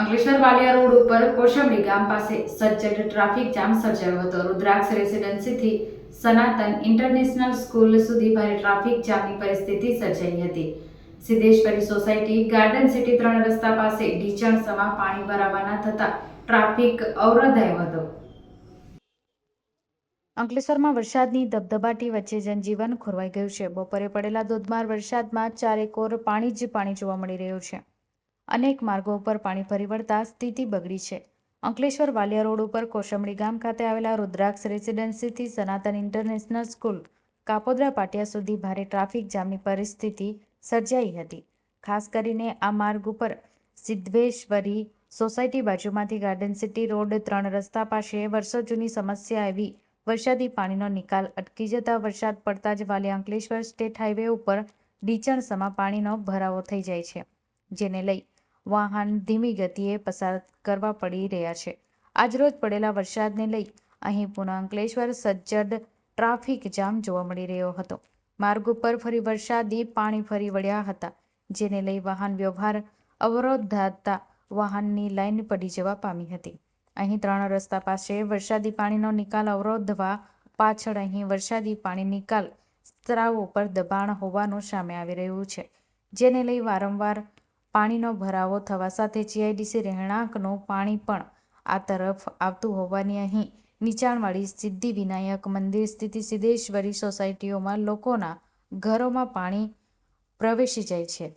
Ankleshwar Valia road ઉપર કોશંબડી ગામ પાસે સજ્જડ ટ્રાફિક જામ સર્જાયો હતો. રુદ્રાક્ષ રેસિડેન્સીથી સનાતન ઇન્ટરનેશનલ સ્કૂલ સુધી ભારે ટ્રાફિક જામની પરિસ્થિતિ સર્જાઈ હતી. સિદ્ધેશ્વરી સોસાયટી ગાર્ડન સિટી ત્રણ રસ્તા પાસે ઢીચણસમાં પાણી ભરાવાના થતા ટ્રાફિક અવરોધાયો હતો. અંકલેશ્વરમાં વરસાદની ધબધબાટી વચ્ચે જનજીવન ખોરવાઈ ગયું છે. બપોરે પડેલા ધોધમાર વરસાદમાં ચારેકોર પાણી જ પાણી જોવા મળી રહ્યું છે. અનેક માર્ગો ઉપર પાણી ફરી વળતા સ્થિતિ બગડી છે. અંકલેશ્વર વાલિયા રોડ ઉપર કોશમડી ગામ ખાતે આવેલા રુદ્રાક્ષ રેસિડેન્સીથી સનાતન ઇન્ટરનેશનલ સ્કૂલ કાપોદ્રા પાટિયા સુધી ભારે ટ્રાફિક જામની પરિસ્થિતિ સર્જાઈ હતી. ખાસ કરીને આ માર્ગ ઉપર સિદ્ધેશ્વરી સોસાયટી બાજુમાંથી ગાર્ડન સિટી રોડ ત્રણ રસ્તા પાસે વર્ષો જૂની સમસ્યા એવી વરસાદી પાણીનો નિકાલ અટકી જતા વરસાદ પડતા જ વાલી અંકલેશ્વર સ્ટેટ હાઈવે ઉપર ડીચણસમાં પાણીનો ભરાવો થઈ જાય છે. જેને લઈ વાહન ધીમી ગતિએ પસાર કરવા પડી રહ્યા છે. આજરોજ પડેલા વરસાદને લઈ અહીં પુનઃ અંકલેશ્વર સજ્જડ ટ્રાફિક જામ જોવા મળી રહ્યો હતો. માર્ગ ઉપર ફરી વરસાદી પાણી ફરી વળ્યા હતા, જેને લઈ વાહન વ્યવહાર અવરોધાતા વાહનની લાઈન પડી જવા પામી હતી. અહીં ત્રણ રસ્તા પાસે વરસાદી પાણીનો નિકાલ અવરોધવા પાછળ અહીં વરસાદી પાણી નિકાલ સ્ત્રાવ ઉપર દબાણ હોવાનું સામે આવી રહ્યું છે, જેને લઈ વારંવાર પાણીનો ભરાવો થવા સાથે જીઆઈડીસી રહેણાંકનું પાણી પણ આ તરફ આવતું હોવાની અહીં નીચાણવાળી સિદ્ધિ વિનાયક મંદિર સ્થિત સિદ્ધેશ્વરી સોસાયટીઓમાં લોકોના ઘરોમાં પાણી પ્રવેશી જાય છે.